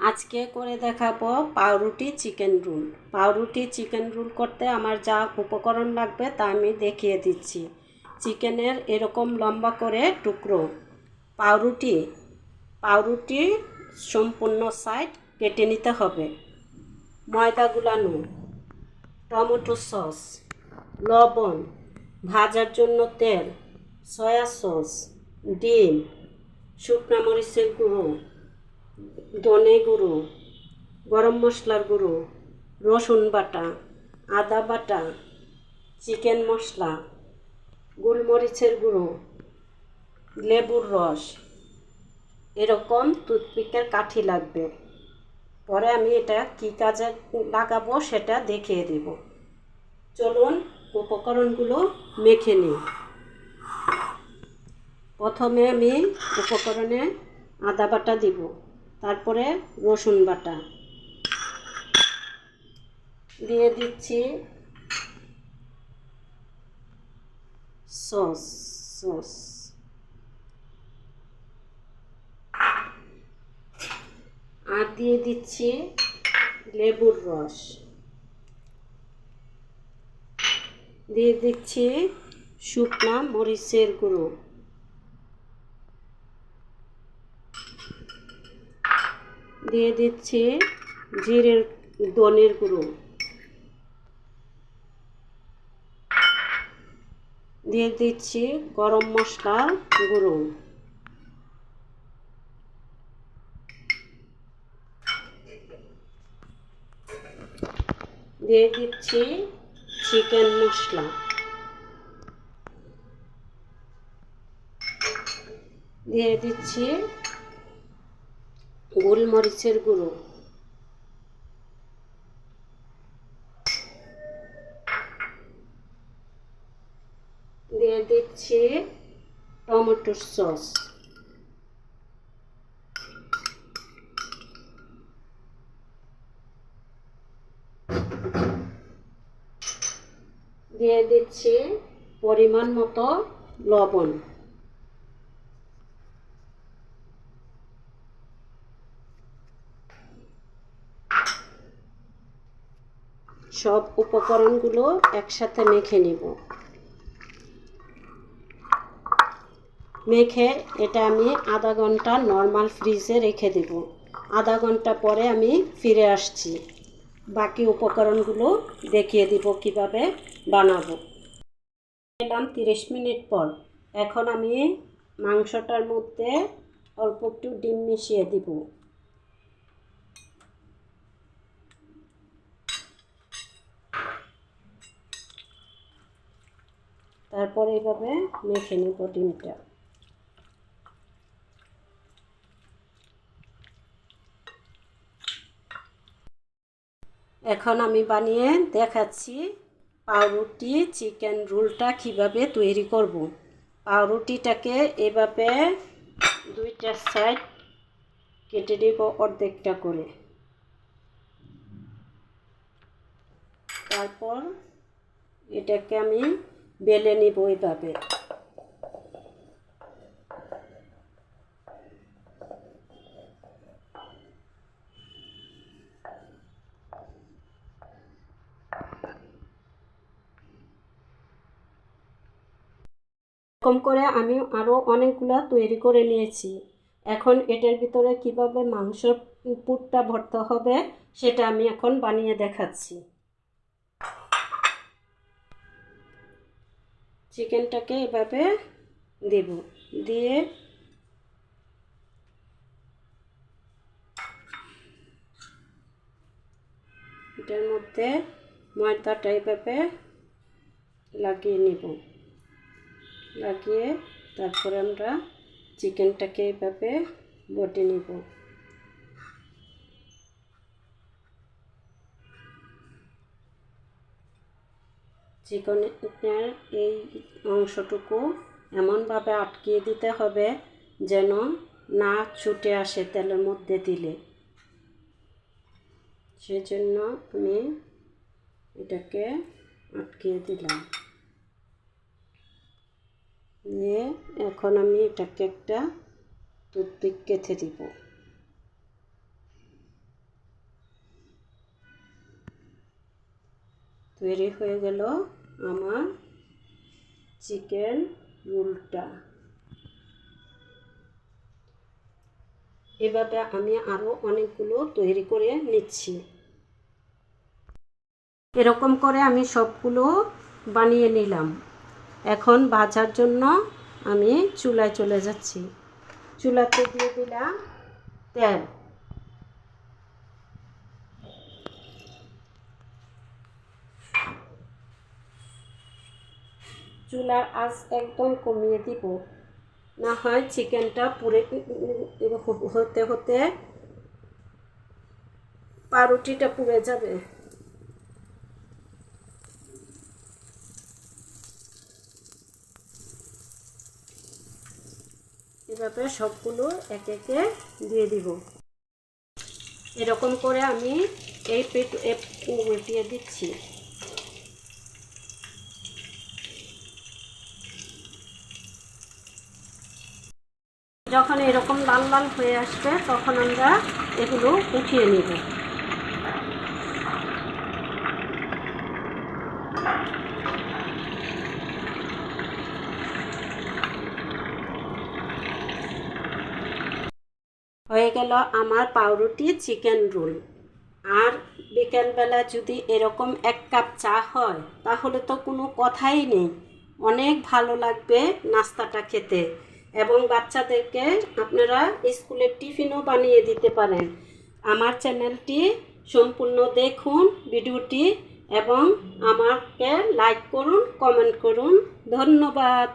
আজকে করে দেখাবো পাউরুটি চিকেন রোল। পাউরুটি চিকেন রোল করতে আমার যা উপকরণ লাগবে তা আমি দেখিয়ে দিচ্ছি। চিকেনের এরকম লম্বা করে টুকরো পাউরুটি পাউরুটি সম্পূর্ণ সাইড কেটে নিতে হবে। ময়দা গুলানো, টমেটো সস, লবণ, ভাজার জন্য তেল, সয়া সস, ডিম, শুকনা মরিচের গুঁড়ো ধনে গুঁড়ো, গরম মশলার গুঁড়ো, রসুন বাটা, আদা বাটা, চিকেন মশলা, গোলমরিচের গুঁড়ো, লেবুর রস, এরকম টুথপিকের কাঠি লাগবে। পরে আমি এটা কী কাজে লাগাবো সেটা দেখিয়ে দেব। চলুন উপকরণগুলো মেখে নিই। প্রথমে আমি উপকরণে আদা বাটা দিব। তারপরে রসুন বাটা। দিয়ে দিচ্ছি সস সস। আর দিয়ে দিচ্ছি লেবুর রস। দিয়ে দিচ্ছি শুকনা মরিচের গুঁড়ো। দিয়ে দিচ্ছি জিরের দনের গুঁড়ো। দিয়ে দিচ্ছি গরম মশলা গুঁড়ো। দিয়ে দিচ্ছি চিকেন মশলা। দিয়ে দিচ্ছি গোলমরিচের গুঁড়ো। দিয়ে দিচ্ছি টমেটোর সস। দিয়ে দিচ্ছি পরিমাণ মতো লবণ। সব উপকরণগুলো একসাথে মেখে নেব। মেখে এটা আমি আধা ঘণ্টা নর্মাল ফ্রিজে রেখে দেব। আধা ঘণ্টা পরে আমি ফিরে আসছি। বাকি উপকরণগুলো দেখিয়ে দিব কীভাবে বানাবো। এলাম তিরিশ মিনিট পর। এখন আমি মাংসটার মধ্যে অল্প একটু ডিম মিশিয়ে দিব। তারপর এইভাবে মেখে নেব ডিমটা। এখন আমি বানিয়ে দেখাচ্ছি পাউরুটি চিকেন রোলটা কীভাবে তৈরি করব। পাউরুটিটাকে এভাবে দুইটা সাইড কেটে নেব অর্ধেকটা করে। তারপর এটাকে আমি বেলে নিব এইভাবে এরকম করে আমি আরও অনেকগুলো তৈরি করে নিয়েছি। এখন এটার ভিতরে কীভাবে মাংসর পুরটা ভরতে হবে, সেটা আমি এখন বানিয়ে দেখাচ্ছি। চিকেনটাকে এভাবে দেব। দিয়ে এটার মধ্যে ময়দাটা এভাবে লাগিয়ে নিব। লাগিয়ে তারপরে আমরা চিকেনটাকে এভাবে বটে নিব। চিকেনের এই অংশটুকু এমনভাবে আটকিয়ে দিতে হবে যেন না ছুটে আসে তেলের মধ্যে দিলে। সেজন্য আমি এটাকে আটকিয়ে দিলাম। দিয়ে এখন আমি এটাকে একটা টুথপিক কেঁথে দিব। তৈরি হয়ে গেল আমার চিকেন রোলটা। এভাবে আমি আরও অনেকগুলো তৈরি করে নিচ্ছি। এরকম করে আমি সবগুলো বানিয়ে নিলাম। এখন ভাজার জন্য আমি চুলায় চলে যাচ্ছি। চুলাতে দিয়ে দিলাম তেল। চুলার আঁচ একদম কমিয়ে দিব। না হয় চিকেনটা পুড়ে হতে হতে পাউরুটিটা পুড়ে যাবে। এভাবে সবগুলো এক একে দিয়ে দিব। এরকম করে আমি এই পেট উল্টিয়ে দিচ্ছি। যখন এরকম লাল লাল হয়ে আসবে, তখন আমরা এগুলো উঠিয়ে নেব। হয়ে গেল আমার পাউরুটি চিকেন রোল। আর বিকেলবেলা যদি এরকম এক কাপ চা হয়, তাহলে তো কোনো কথাই নেই। অনেক ভালো লাগবে নাস্তাটা খেতে। এবং বাচ্চাদেরকে আপনারা স্কুলের টিফিনও বানিয়ে দিতে পারেন। আমার চ্যানেলটি সম্পূর্ণ দেখুন ভিডিওটি এবং আমাকে লাইক করুন কমেন্ট করুন। ধন্যবাদ।